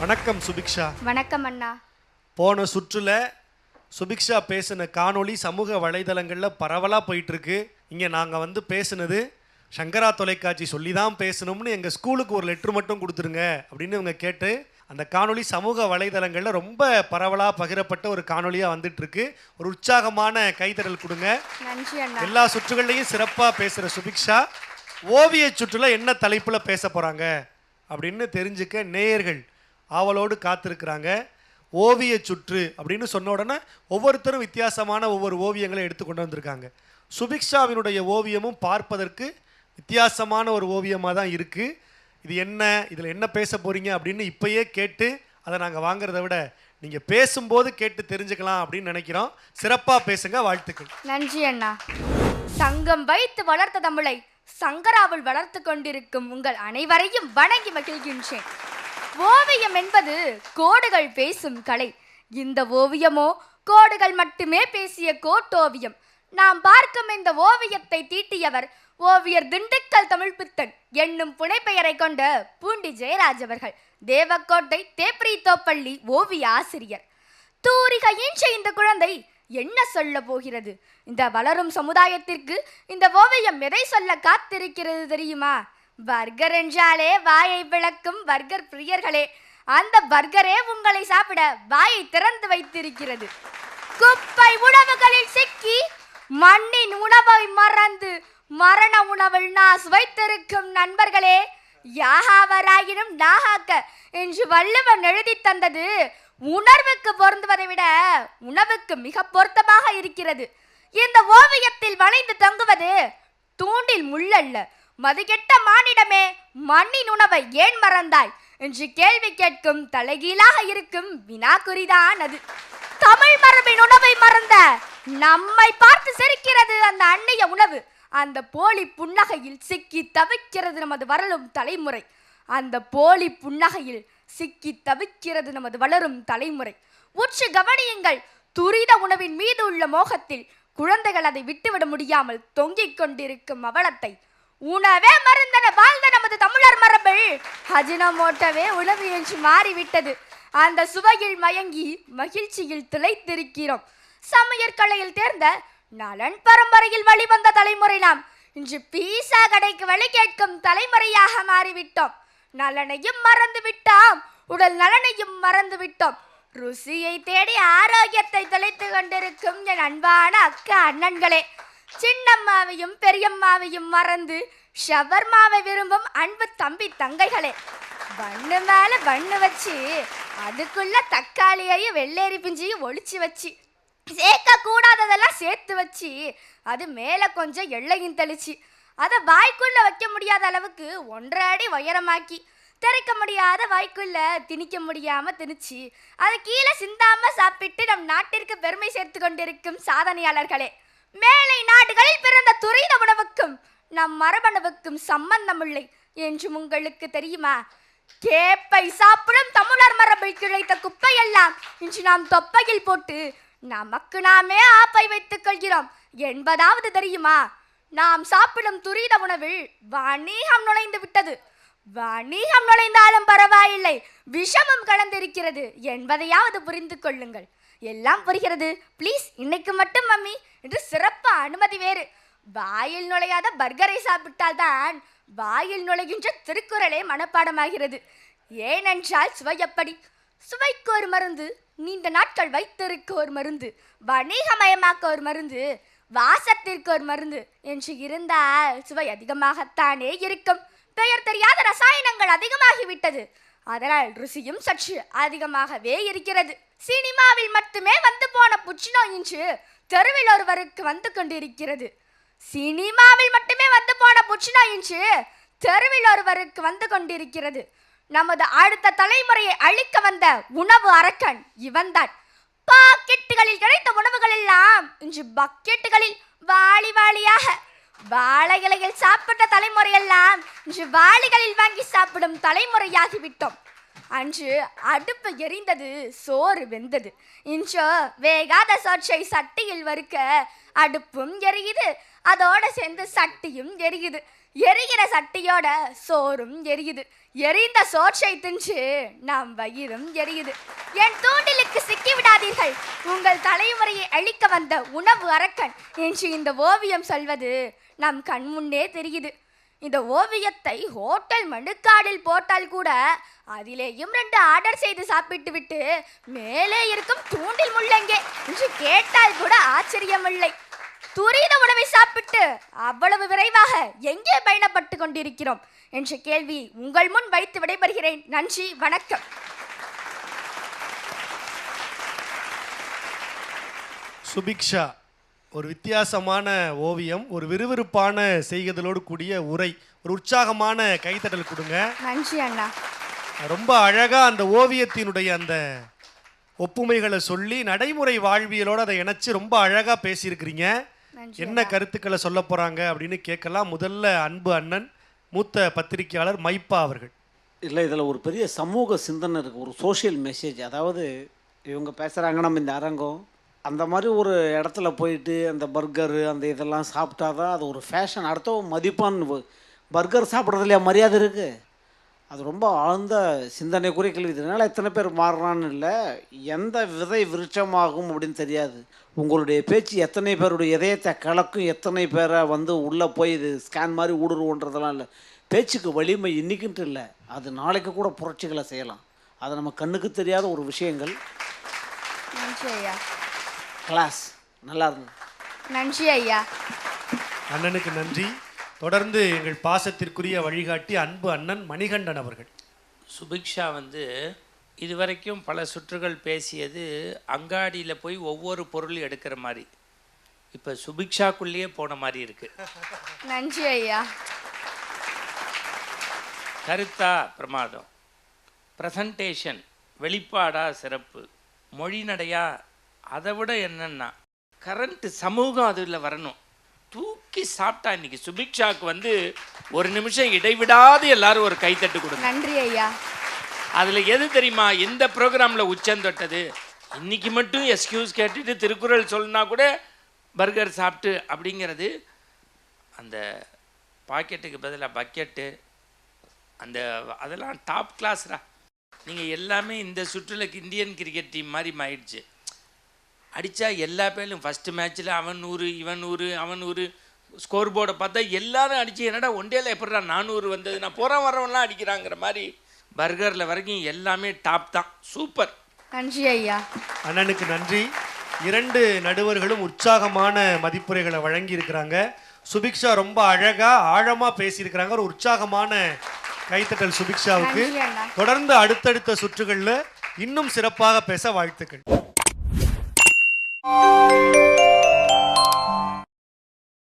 வணக்கம் சுபிக்ஷா. வணக்கம் அண்ணா. போன சுற்றுல சுபிக்ஷா பேசின காணொளி சமூக வலைதளங்களில் பரவலாக போயிட்டு இருக்கு இங்கே நாங்கள் வந்து பேசுனது சங்கரா தொலைக்காட்சி சொல்லி தான் பேசணும்னு எங்கள் ஸ்கூலுக்கு ஒரு லெட்ரு மட்டும் கொடுத்துருங்க அப்படின்னு இவங்க கேட்டு அந்த காணொளி சமூக வலைதளங்களில் ரொம்ப பரவலாக பகிரப்பட்ட ஒரு காணொளியாக வந்துட்டு இருக்கு ஒரு உற்சாகமான கைத்தறல் கொடுங்க. எல்லா சுற்றுகள்லையும் சிறப்பாக பேசுகிற சுபிக்ஷா ஓவிய சுற்றுல என்ன தலைப்பில் பேச போகிறாங்க அப்படின்னு தெரிஞ்சுக்க நேயர்கள் ஆவலோடு காத்திருக்கிறாங்க. ஓவிய சுற்று அப்படின்னு சொன்ன உடனே ஒவ்வொருத்தரும் வித்தியாசமான ஒவ்வொரு ஓவியங்களை எடுத்து கொண்டு வந்திருக்காங்க. சுபிக்ஷாவினுடைய ஓவியமும் பார்ப்பதற்கு வித்தியாசமான ஒரு ஓவியமாக தான் இருக்குது இது என்ன இதில் என்ன பேச போகிறீங்க அப்படின்னு இப்போயே கேட்டு அதை நாங்கள் வாங்குறத விட நீங்கள் பேசும்போது கேட்டு தெரிஞ்சுக்கலாம் அப்படின்னு நினைக்கிறோம். சிறப்பாக பேசுங்க வாழ்த்துக்கள். நன்றி அண்ணா. சங்கம் வைத்து வளர்த்த தமிழை சங்கராவில் வளர்த்து கொண்டிருக்கும் உங்கள் அனைவரையும் வணங்கி மகிழ்கின்றேன். ஓவியம் என்பது கோடுகள் பேசும் கலை. இந்த ஓவியமோ கோடுகள் மட்டுமே பேசிய கோட்டோவியம். நாம் பார்க்கும் இந்த ஓவியத்தை தீட்டியவர் ஓவியர் திண்டுக்கல் தமிழ்புத்தன் என்னும் புனைப்பெயரை கொண்ட பூண்டி ஜெயராஜ் அவர்கள் தேவக்கோட்டை தேப்ரீத்தோப்பள்ளி ஓவிய ஆசிரியர். தூரிகையின் ஈன்ற இந்த குழந்தை என்ன சொல்ல போகிறது? இந்த வளரும் சமுதாயத்திற்கு இந்த ஓவியம் எதை சொல்ல காத்திருக்கிறது தெரியுமா? பர்கர் என்றாலே வாயை விளக்கும் பர்கர் பிரியர்களே அந்த பர்கரே உங்களை சாப்பிட வாயை திறந்து வைத்திருக்கிறது. குப்பை உணவுகளில் சிக்கி மண்ணின் உணவை மறந்து மரண உணவில் நான் சுவைத்திருக்கும் நண்பர்களே யாகாவராயினும் நாகாக்க என்று வள்ளுவன் எழுதி தந்தது உணர்வுக்கு பொருந்துவதை விட உணவுக்கு மிக பொருத்தமாக இருக்கிறது. இந்த ஓவியத்தில் வளைந்து தங்குவது தூண்டில் முள்ளல்ல மதுகெட்ட மானிடமே மண்ணின் உணவை ஏன் மறந்தாய்? என்று கேள்வி கேட்கும் தலைகீழாக இருக்கும் வினாக்குறிதான் அது தமிழ் மரபின் உணவை மறந்த நம்மை பார்த்து சிரிக்கிறது அந்த அன்னைய உணவு. அந்த போலி புன்னகையில் சிக்கி தவிக்கிறது நமது வரலும் தலைமுறை. அந்த போலி புன்னகையில் சிக்கி தவிக்கிறது நமது வளரும் தலைமுறை. உற்று கவனியுங்கள் துரித உணவின் மீது உள்ள மோகத்தில் குழந்தைகள் அதை விட்டுவிட முடியாமல் தொங்கிக் கொண்டிருக்கும் அவலத்தை உணவே மருந்தன வாழ்ந்த நமது தமிழர் மரபில். அஜினமோட்டவே உணவு என்று மாறிவிட்டது. அந்த சுவையில் மயங்கி மகிழ்ச்சியில் திளைத்திருக்கிறோம். சமையற்கலையில் தேர்ந்த நலன் பரம்பரையில் வழிவந்த தலைமுறை நாம். இன்று பீசா கடைக்கு வழி கேட்கும் தலைமுறையாக மாறிவிட்டோம். நலனையும் மறந்து விட்டோம் உடல் நலனையும் மறந்து விட்டோம் ருசியை தேடி ஆரோக்கியத்தை தொலைத்து கொண்டிருக்கும் என் அன்பான அக்கா அண்ணன்களே. சின்னம்மாவையும் பெரியம்மாவையும் மறந்து ஷவர்மாவை விரும்பும் அன்பு தம்பி தங்கைகளே. பண்ணு மேல பண்ணு வச்சு அதுக்குள்ள தக்காளியையும் வெள்ளேரி பிஞ்சையும் ஒழிச்சு வச்சு சேர்க்க கூடாததெல்லாம் சேர்த்து வச்சு அது மேலே கொஞ்சம் எள்ளையும் தெளிச்சு அதை வாய்க்குள்ள வைக்க முடியாத அளவுக்கு ஒன்றரை அடி உயரமாக்கி திறக்க முடியாத வாய்க்குள்ள திணிக்க முடியாம திணிச்சு அதை கீழே சிந்தாம சாப்பிட்டு நம் நாட்டிற்கு பெருமை சேர்த்து கொண்டிருக்கும் சாதனையாளர்களே. மேலை நாடுகளில் பிறந்த துரித உணவுக்கும் நம் மரபணுவுக்கும் சம்பந்தமில்லை என்றும் உங்களுக்கு தெரியுமா? கேப்பை சாப்பிடும் தமிழர் மரபில் கிளைத்த குப்பையெல்லாம் இன்று நாம் தொப்பையில் போட்டு நமக்கு நாமே ஆப்பை வைத்துக் கொள்கிறோம் என்பதாவது தெரியுமா? நாம் சாப்பிடும் துரித உணவில் வணிகம் நுழைந்து விட்டது. வணிகம் நுழைந்தாலும் பரவாயில்லை. விஷமும் கலந்திருக்கிறது என்பதையாவது புரிந்து கொள்ளுங்கள். எல்லாம் புரிகிறது? ப்ளீஸ் இன்னைக்கு மட்டும் மம்மி. என்று சிறப்பு அனுமதி வேறு. வாயில் நுழையாத பர்கரை சாப்பிட்டால்தான் வாயில் நுழைகின்ற திருக்குறளே மனப்பாடமாகிறது. ஏனென்றால் சுவை எப்படி சுவைக்கு ஒரு மருந்து நீண்ட நாட்கள் வைத்திருக்க ஒரு மருந்து வணிகமயமாக்க ஒரு மருந்து வாசத்திற்கு ஒரு மருந்து என்று இருந்தால் சுவை அதிகமாகத்தானே இருக்கும். பெயர் தெரியாத ரசாயனங்கள் அதிகமாகிவிட்டது. அதனால் ருசியும் சற்று அதிகமாகவே இருக்கிறது. சினிமாவில் மட்டுமே வந்து போன புற்றுநோய் இன்று தெருவில் ஒருவருக்கு வந்து கொண்டிருக்கிறது. சினிமாவில் மட்டுமே வந்து போன புற்றுநோய் இன்று தெருவில் ஒருவருக்கு வந்து கொண்டிருக்கிறது. நமது அடுத்த தலைமுறையை அழிக்க வந்த உணவு அரக்கன் இவன்தான். பாக்கெட்டுகளில் கிடைத்த உணவுகள் எல்லாம் இன்று பக்கெட்டுகளில் வாளி வாளியாக வாழை இலையில் சாப்பிட்ட தலைமுறையெல்லாம் இன்று வாளிகளில் வாங்கி சாப்பிடும் தலைமுறையாகிவிட்டோம். அன்று அடுப்பு எரிந்தது சோறு வெந்தது. இன்றோ வேகாத சோற்றை சட்டியில் வறுக்க அடுப்பும் எரியுது அதோட சேர்ந்து சட்டியும் எரியுது. எரிகிற சட்டியோட சோறும் எரியுது. எரிந்த சோற்றை தின்று நாம் வயிறும் எரியுது. என் தூண்டிலுக்கு சிக்கி விடாதீர்கள். உங்கள் தலைமுறையை அழிக்க வந்த உணவு அரக்கன். என்று இந்த ஓவியம் சொல்வது நம் கண் முன்னே தெரியுது. இந்த ஓவியத்தை ஹோட்டல் மனுக்காடில் போட்டால் கூட அதிலேயும் ரெண்டு ஆர்டர் செய்து சாப்பிட்டு விட்டு மேலே இருக்கும் தூண்டில் முள்ளங்கே என்று கேட்டால் கூட ஆச்சரியமில்லை. துரித உணவை சாப்பிட்டு அவ்வளவு விரைவாக எங்கே பயணப்பட்டு கொண்டிருக்கிறோம் என்ற கேள்வி உங்கள் முன் வைத்து விடைபெறுகிறேன். நன்றி வணக்கம். சுபிக்ஷா. ஒரு வித்தியாசமான ஓவியம் ஒரு விறுவிறுப்பான செய்கதலோடு கூடிய உரை. ஒரு உற்சாகமான கைத்தட்டல் கொடுங்க. நன்றி அண்ணா. ரொம்ப அழகா அந்த ஓவியத்தினுடைய அந்த ஒப்புமைகளை சொல்லி நடைமுறை வாழ்வியலோட அதை இணைச்சு ரொம்ப அழகா பேசியிருக்கிறீங்க. நன்றி என்ன கருத்துக்களை சொல்ல போறாங்க அப்படின்னு கேட்கலாம். முதல்ல அன்பு அண்ணன் மூத்த பத்திரிகையாளர் மைப்பா அவர்கள். இல்லை இதில் ஒரு பெரிய சமூக சிந்தனை இருக்குது ஒரு சோஷியல் மெசேஜ். அதாவது இவங்க பேசுகிறாங்க நம்ம இந்த அரங்கம். அந்த மாதிரி ஒரு இடத்துல போயிட்டு அந்த பர்கரு அந்த இதெல்லாம் சாப்பிட்டா தான் அது ஒரு ஃபேஷன் அடுத்தவன் மதிப்பான்னு பர்கர் சாப்பிட்றதுலையா மரியாதை இருக்குது அது ரொம்ப ஆழ்ந்த சிந்தனைக்குரிய கேள்வி. இதனால் எத்தனை பேர் மாறுறான்னு இல்லை எந்த விதை விருட்சமாகும் அப்படின்னு தெரியாது. உங்களுடைய பேச்சு எத்தனை பேருடைய இதயத்தை கலக்கும் எத்தனை பேரை வந்து உள்ளே போய் இது ஸ்கேன் மாதிரி ஊடுருவோன்றதெல்லாம் இல்லை. பேச்சுக்கு வலிமை இன்னைக்குன்ட்டு இல்லை. அது நாளைக்கு கூட புரட்சிகளை செய்யலாம். அது நம்ம கண்ணுக்கு தெரியாத ஒரு விஷயங்கள். நன்றி ஐயா. கிளாஸ் நல்லா இருந்தது நன்றி ஐயா. அண்ணனுக்கு நன்றி. தொடர்ந்து எங்கள் பாசத்திற்குரிய வழிகாட்டி அன்பு அண்ணன் மணிகண்டன் அவர்கள். சுபிக்ஷா வந்து இதுவரைக்கும் பல சுற்றுகள் பேசியது அங்காடியில் போய் ஒவ்வொரு பொருள் எடுக்கிற மாதிரி. இப்போ சுபிக்ஷாக்குள்ளேயே போன மாதிரி இருக்கு. நன்றி ஐயா. கருத்தா பிரமாதம். ப்ரெசன்டேஷன் வெளிப்பாடா சிறப்பு. மொழி நடையா அதை விட என்னன்னா கரண்ட் சமூகம் அதில் வரணும். தூக்கி சாப்பிட்டா இன்னைக்கு சுபிக்ஷாக்கு வந்து ஒரு நிமிஷம் இடைவிடாது எல்லாரும் ஒரு கைத்தட்டு கொடுங்க. நன்றி ஐயா. அதில் எது தெரியுமா? எந்த ப்ரோக்ராமில் உச்சம் தொட்டது. இன்னைக்கு மட்டும் எக்ஸ்கியூஸ் கேட்டுட்டு திருக்குறள் சொல்லினா கூட பர்கர் சாப்பிட்டு அப்படிங்கிறது அந்த பாக்கெட்டுக்கு பதிலாக பக்கெட்டு அந்த அதெல்லாம் டாப் கிளாஸ்ரா நீங்கள் எல்லாமே இந்த சுற்றுலக்கு இந்தியன் கிரிக்கெட் டீம் மாதிரி ஆயிடுச்சு அடித்தா எல்லா பேரும் ஃபஸ்ட்டு மேட்ச்சில் அவன் நூறு இவன் நூறு அவன் நூறு. ஸ்கோர் போர்டை பார்த்தா எல்லாரும் அடிச்சு என்னடா ஒன்டேல எப்படிடா நானூறு வந்தது? நான் போகிறேன் வரவன்லாம் அடிக்கிறாங்கிற மாதிரி பர்கரில் வரைக்கும் எல்லாமே டாப் தான். சூப்பர் நன்றி ஐயா. அண்ணனுக்கு நன்றி. இரண்டு நடுவர்களும் உற்சாகமான மதிப்புரைகளை வழங்கி இருக்கிறாங்க சுபிக்ஷா ரொம்ப அழகா ஆழமா பேசியிருக்கிறாங்க. ஒரு உற்சாகமான கைத்தட்டல் சுபிக்ஷாவுக்கு. தொடர்ந்து அடுத்தடுத்த சுற்றுகள்ல இன்னும் சிறப்பாக பேச வாழ்த்துக்கள்.